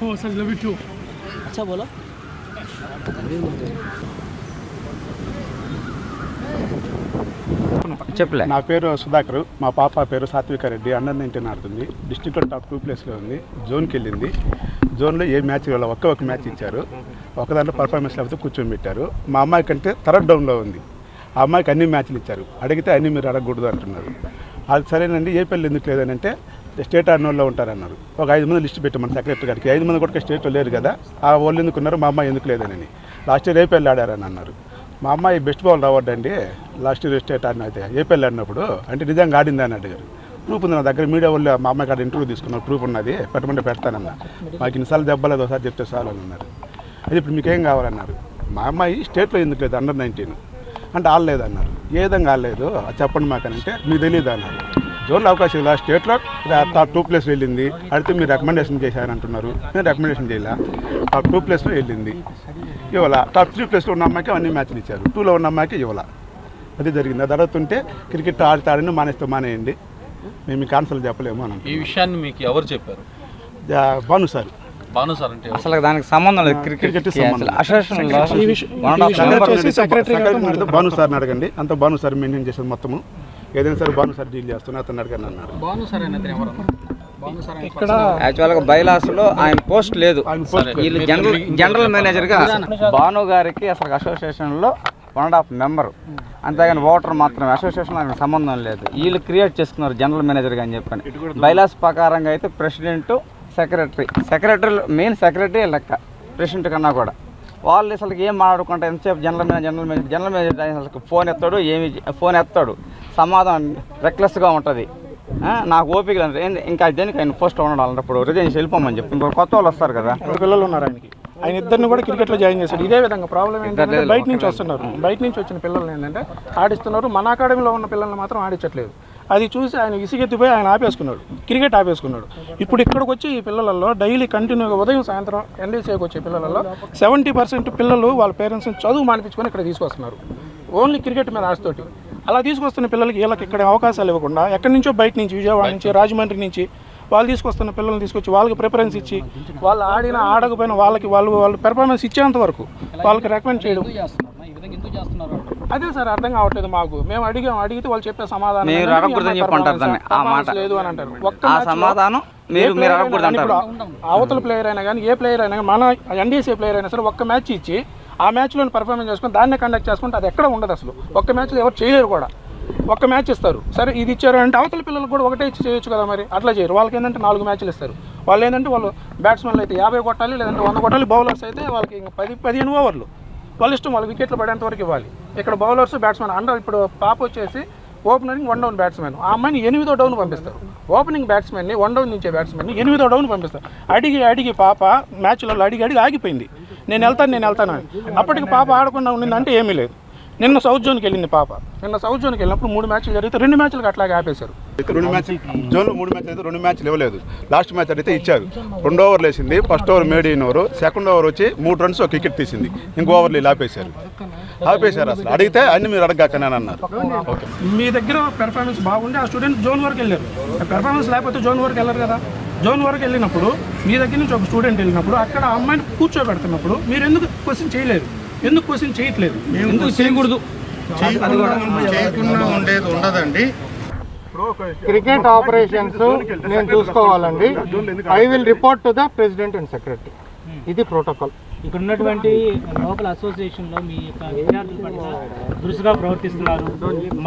Oh, sir, love you too. अच्छा बोलो చెప్పలే నా పేరు సుధాకర్ మా పాప పేరు సాత్విక రెడ్డి అండర్ నైన్టీన్ ఆడుతుంది డిస్ట్రిక్ట్లో టాప్ టూ ప్లేస్లో ఉంది జోన్కి వెళ్ళింది జోన్లో ఏ మ్యాచ్ ఇవ్వాలి ఒక్క ఒక మ్యాచ్ ఇచ్చారు ఒక దాంట్లో పర్ఫార్మెన్స్ లేకపోతే కూర్చొని పెట్టారు మా అమ్మాయి కంటే థర్డ్ డౌన్లో ఉంది ఆ అమ్మాయికి అన్ని మ్యాచ్లు ఇచ్చారు అడిగితే అన్ని మీరు అడగకూడదు అంటున్నారు అది సరేనండి ఏ పెళ్ళి ఎందుకు లేదని అంటే స్టేట్ ఆడినోళ్ళు ఉంటారన్నారు. ఒక ఐదు మంది లిస్ట్ పెట్టమని సెక్రటరీ గారికి. ఐదు మంది కూడా స్టేట్లో లేరు కదా. ఆ వాళ్ళు ఎందుకు ఉన్నారు మా అమ్మాయి ఎందుకు లేదని. లాస్ట్ ఇయర్ ఏపీఎల్ ఆడారని అన్నారు. మా అమ్మాయి బెస్ట్ బాల్ రావద్దండి లాస్ట్ ఇయర్ స్టేట్ ఆడిన అయితే ఏపీఎల్ ఆడినప్పుడు అంటే నిజంగా ఆడింది అని అడిగారు. ప్రూఫ్ ఉంది నా దగ్గర. మీడియా వాళ్ళు మా అమ్మాయి కాడ ఇంటర్వ్యూ తీసుకున్నారు. ప్రూఫ్ ఉన్నది. పెట్టమంటే పెడతానన్నా. మాకు ఇన్నిసార్లు దెబ్బలేదు ఒకసారి చెప్తే చాలు అని అన్నారు. అది ఇప్పుడు మీకేం కావాలన్నారు? మా అమ్మాయి స్టేట్లో ఎందుకు లేదు? అండర్ నైన్టీన్ అంటే ఆడలేదు అన్నారు. ఏ విధంగా ఆడలేదు? అది చెప్పండి మాకనంటే మీకు తెలియదు అన్నారు. జోన్లో అవకాశం ఇలా స్టేట్లో టాప్ టూ ప్లేస్ వెళ్ళింది. అడిగితే మీరు రికమెండేషన్ చేశారని అంటున్నారు నేను రికమెండేషన్ చేయాల? టాప్ టూ ప్లేస్లో వెళ్ళింది. ఇవాళ టాప్ త్రీ ప్లేస్లో ఉన్న అమ్మాయికి అన్ని మ్యాచ్లు ఇచ్చారు. టూలో ఉన్న అమ్మాయికి ఇవాళ అది జరిగింది. అది అడుగుతుంటే క్రికెట్ ఆడితే ఆడిన మానేస్తే మానేయండి. మేము మీకు ఆన్సర్లు చెప్పలేము అని ఈ విషయాన్ని మీకు ఎవరు చెప్పారు. భాను సార్. భాను సార్ అంటే? అసలు దానికి సంబంధం లేదు. Cricket secretary. భాను సార్ని అడగండి. అంత భాను సార్ మెయింటైన్ చేసేది మొత్తము. ఏదైనా సరే భాను సార్ డీల్ చేస్తున్నా అతను అడగండి అన్నారు ఇక్కడ యాక్చువల్గా బైలాస్లో ఆయన పోస్ట్ లేదు. ఆయన పోస్ట్ వీళ్ళు జనరల్ జనరల్ మేనేజర్గా భాను గారికి అసలు అసోసియేషన్లో వన్ అండ్ హాఫ్ మెంబర్. అంతేగాని ఓటర్ మాత్రమే. అసోసియేషన్ ఆయనకు సంబంధం లేదు. వీళ్ళు క్రియేట్ చేసుకున్నారు జనరల్ మేనేజర్గా అని చెప్పని. బైలాస్ ప్రకారంగా అయితే president secretary. Secretary main secretary లెక్క. ప్రెసిడెంట్ కన్నా కూడా. వాళ్ళు అసలు ఏం మాట్లాడుకుంటే ఎంతసేపు general manager general manager general manager అసలు ఫోన్ ఎత్తాడు ఏమి ఫోన్ ఎత్తాడు. సమాధానం రెక్లెస్గా ఉంటుంది. నాకు ఓపిక లేదు. ఇంకా దేనికి ఆయన పోస్ట్ ఉండడం అన్నప్పుడు రిజైన్ వెళ్ళిపోమని చెప్పి. ఇంకో కొత్త వాళ్ళు వస్తారు కదా. పిల్లలు ఉన్నారు ఆయనకి. ఆయన ఇద్దరిని కూడా క్రికెట్లో జాయిన్ చేశాడు. ఇదే విధంగా ప్రాబ్లం ఏంటంటే బయట నుంచి వస్తున్నారు. బయట నుంచి వచ్చిన పిల్లల్ని ఏంటంటే ఆడిస్తున్నారు. మన అకాడమీలో ఉన్న పిల్లల్ని మాత్రం ఆడించట్లేదు. అది చూసి ఆయన విసిగెత్తిపోయి ఆయన ఆపేసుకున్నాడు. క్రికెట్ ఆపేసుకున్నాడు. ఇప్పుడు ఇక్కడికి వచ్చి ఈ పిల్లలలో డైలీ కంటిన్యూగా ఉదయం సాయంత్రం ఎన్డీసీకి వచ్చే పిల్లలలో సెవెంటీ పర్సెంట్ పిల్లలు వాళ్ళ పేరెంట్స్ని చదువు మానిపించుకొని ఇక్కడ తీసుకొస్తున్నారు. ఓన్లీ క్రికెట్ మీద ఆశతోటి. అలా తీసుకొస్తున్న పిల్లలకి వీళ్ళకి ఇక్కడ అవకాశాలు ఇవ్వకుండా ఎక్కడి నుంచో బయట నుంచి విజయవాడ నుంచి రాజమండ్రి నుంచి వాళ్ళు తీసుకొస్తున్న పిల్లల్ని తీసుకొచ్చి వాళ్ళకి ప్రిఫరెన్స్ ఇచ్చి వాళ్ళు ఆడిన ఆడకపోయినా వాళ్ళకి వాళ్ళు వాళ్ళు పెర్ఫార్మెన్స్ ఇచ్చేంత వరకు వాళ్ళకి రికమెండ్ చేయడం అదే సార్ అర్థం కావట్లేదు మాకు. మేము అడిగాం అడిగితే వాళ్ళు చెప్పే సమాధానం మీరు అడగకూడదని ఈ చెప్పి అమ్మాయి అంటారు? దాన్ని. ఆ మాట. లేదు అని అంటారు. ఒక్క ఆ సమాధానం మీరు మీరు అడగకూడదు అంటారు. ఇప్పుడు అవతల ప్లేయర్ అయినా కానీ ఏ ప్లేయర్ అయినా కానీ మన ఎన్డీసీ ప్లేయర్ అయినా సరే ఒక్క మ్యాచ్ ఇచ్చి ఆ మ్యాచ్లో పర్ఫార్మెన్స్ చేసుకొని దాన్నే కండక్ట్ చేసుకుంటే అది ఎక్కడ ఉండదు అసలు. ఒక్క మ్యాచ్లో ఎవరు చేయలేరు కూడా. ఒక్క మ్యాచ్ ఇస్తారు. సరే ఇది ఇచ్చారు అంటే అవతల పిల్లలకు కూడా ఒకటే ఇచ్చి చేయొచ్చు కదా మరి? అట్లా చేయరు. వాళ్ళకి ఏంటంటే నాలుగు మ్యాచ్లు ఇస్తారు. వాళ్ళు ఏంటంటే వాళ్ళు బ్యాట్స్మెన్లు అయితే యాభై కొట్టాలి లేదంటే వంద కొట్టాలి బౌలర్స్ అయితే వాళ్ళకి ఇంకా పది పదిహేను ఓవర్లు వాళ్ళ ఇష్టం వాళ్ళు వికెట్లు పడేంత వరకు ఇవ్వాలి. ఇక్కడ బౌలర్స్ బ్యాట్స్మెన్ అండర్ ఇప్పుడు పాప వచ్చేసి ఓపెనరింగ్ వన్ డౌన్ బ్యాట్స్మెన్ ఆ అమ్మాయిని ఎనిమిదో డౌన్ పంపిస్తారు. ఓపెనింగ్ బ్యాట్స్మెన్ని వన్ డౌన్ నుంచే బ్యాట్స్మెన్ని ఎనిమిదో డౌన్ పంపిస్తారు. అడిగి అడిగి పాప మ్యాచ్లలో అడిగి అడిగి ఆగిపోయింది. నేను వెళ్తాను నేను వెళ్తాను అప్పటికి పాప ఆడకుండా ఉండిందంటే ఏమీ లేదు. నిన్న సౌత్ జోన్కి వెళ్ళింది పాప. నిన్న సౌత్ జోన్కి వెళ్ళినప్పుడు మూడు మ్యాచ్లు జరిగితే రెండు మ్యాచ్లకు అట్లాగే ఆపేశారు. రెండు మ్యాచ్లు జోన్లో మూడు మ్యాచ్లు అయితే రెండు మ్యాచ్లు ఇవ్వలేదు. లాస్ట్ మ్యాచ్ అడిగితే ఇచ్చారు. రెండు ఓవర్లు వేసింది. ఫస్ట్ ఓవర్ మేడ్ అయిన ఓవర్. సెకండ్ ఓవర్ వచ్చి మూడు రన్స్ ఒక వికెట్ తీసింది. ఇంకో ఓవర్లు ఇలా ఆపేశారు ఆపేశారు అసలు. అడిగితే అన్ని మీరు అడగకనే అన్నారు. ఓకే. మీ దగ్గర పెర్ఫార్మెన్స్ బాగుండి. ఆ స్టూడెంట్ జోన్ వరకు వెళ్ళారు. పెర్ఫార్మెన్స్ లేకపోతే జోన్ వరకు వెళ్ళరు కదా. జోన్ వరకు వెళ్ళినప్పుడు మీ దగ్గర నుంచి ఒక స్టూడెంట్ వెళ్ళినప్పుడు అక్కడ ఆ అమ్మాయిని కూర్చోబెడుతున్నప్పుడు మీరు ఎందుకు క్వశ్చన్ చేయలేరు ఎందుకు క్వశ్చన్ చేయట్లేదు? ఎందుకు చేయకూడదు? చేయకుండా ఉండేది ఉండదండి. క్రికెట్ ఆపరేషన్స్ నేను చూసుకోవాలండి. I will report to the president and secretary. ఇది ప్రోటోకాల్. ఇక్కడ ఉన్నటువంటి లోకల్ అసోసియేషన్లో మీ యొక్క విద్యార్థుల పట్ల దురుసుగా ప్రవర్తిస్తున్నారు.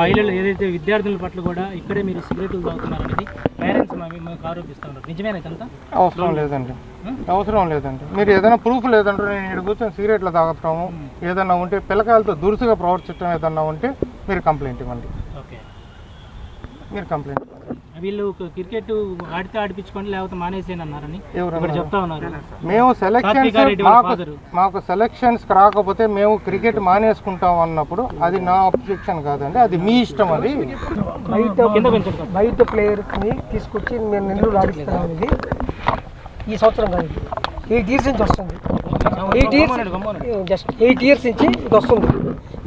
మహిళలు ఏదైతే విద్యార్థుల పట్ల కూడా ఇక్కడే మీరు సిగరెట్లు తాగుతున్నారు అనేది పేరెంట్స్ మాకు ఆరోపిస్తున్నారు నిజమేనా ఇదంతా? అవసరం లేదండి. అవసరం లేదండి. మీరు ఏదైనా ప్రూఫ్ లేదంటే నేను ఇక్కడ కూర్చొని సిగరెట్లు తాగటము ఏదన్నా ఉంటే పిల్లకాయలతో దురుసుగా ప్రవర్తించడం ఏదన్నా ఉంటే మీరు కంప్లైంట్ ఇవ్వండి. మీరు కంప్లైంట్ వీళ్ళు క్రికెట్ ఆడితే ఆడిపించుకోండి లేకపోతే మానేసేయని అన్నారని ఎవరు ఇక్కడ చెప్తా ఉన్నారు. మేము సెలక్షన్స్ మాకు సెలక్షన్స్ రాకపోతే మేము క్రికెట్ మానేసుకుంటాం అన్నప్పుడు అది నా అబ్జెక్షన్ కాదండి అది మీ ఇష్టం అది. పెంచండి బయట ప్లేయర్స్ని తీసుకొచ్చి మేము నెల్లూరు ఆడిస్తున్నాం ఇది. ఈ సంవత్సరం కాదు ఎయిట్ ఇయర్స్ నుంచి వస్తుంది. Eight years just eight years నుంచి ఇది వస్తుంది.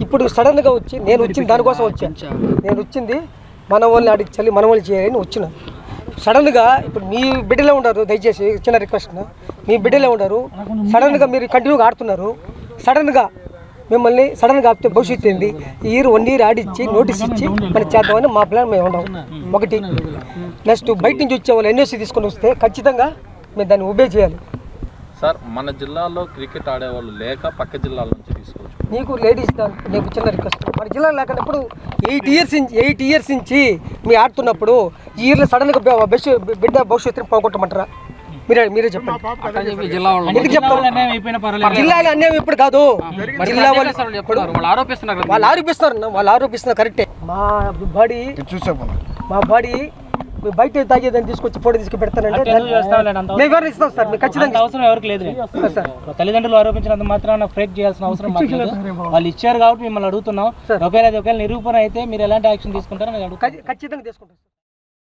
ఇప్పుడు సడన్గా వచ్చి నేను వచ్చింది దానికోసం వచ్చాను నేను వచ్చింది మన వాళ్ళని అడిగించాలి మన వాళ్ళు చేయాలని వచ్చిన. సడన్గా ఇప్పుడు మీ బిడ్డలో ఉండరు దయచేసి చిన్న రిక్వెస్ట్ మీ బిడ్డలే ఉండరు సడన్గా మీరు కంటిన్యూగా ఆడుతున్నారు సడన్గా మిమ్మల్ని సడన్గా ఆపితే భవిష్యత్తు ఏంది? ఈ ఇయర్ వన్ ఇయర్ ఆడిచ్చి నోటీస్ ఇచ్చి మనం చేద్దామని మా ప్లాన్ మేము ఉన్నాం ఒకటి నెక్స్ట్ బయట నుంచి వచ్చే వాళ్ళు ఎన్ఓసి తీసుకొని వస్తే ఖచ్చితంగా మేము దాన్ని ఉబే చేయాలి. సార్ మన జిల్లాలో క్రికెట్ ఆడేవాళ్ళు లేక పక్క జిల్లాల నుంచి తీసుకు నీకు లేడీస్ నీకు చిన్న రిక్వెస్ట్ మన జిల్లా లేకున్నప్పుడు ఎయిట్ ఇయర్స్ నుంచి ఎయిట్ ఇయర్స్ నుంచి మీ ఆడుతున్నప్పుడు ఈ ఇయర్లో సడన్గా బెస్ట్ బిడ్డ భవిష్యత్తుని పోగొట్టమంటారా? మీరే మీరే చెప్పండి. జిల్లాలో అన్యాయం ఇప్పుడు కాదు. జిల్లా వాళ్ళు వాళ్ళు ఆరోపిస్తున్నారు వాళ్ళు ఆరోపిస్తున్నారు. అన్న, వాళ్ళు ఆరోపిస్తున్నారు కరెక్టే మా బాడీ మా బాడీ బయట తాగేదాన్ని తీసుకొచ్చి ఫోటో తీసుకు పెడతానంటే మేము ఎవరు ఇస్తాం సార్? మీకు ఖచ్చితంగా అవసరం ఎవరికి లేదు. సార్ తల్లిదండ్రులు ఆరోపించినంత మాత్రాన ఫ్రేక్ చేయాల్సిన అవసరం వాళ్ళు ఇచ్చారు కాబట్టి మిమ్మల్ని అడుగుతున్నాం. ఒకవేళ ఒకవేళ నిరూపణ అయితే మీరు ఎలాంటి యాక్షన్ తీసుకుంటారో ఖచ్చితంగా తీసుకుంటాం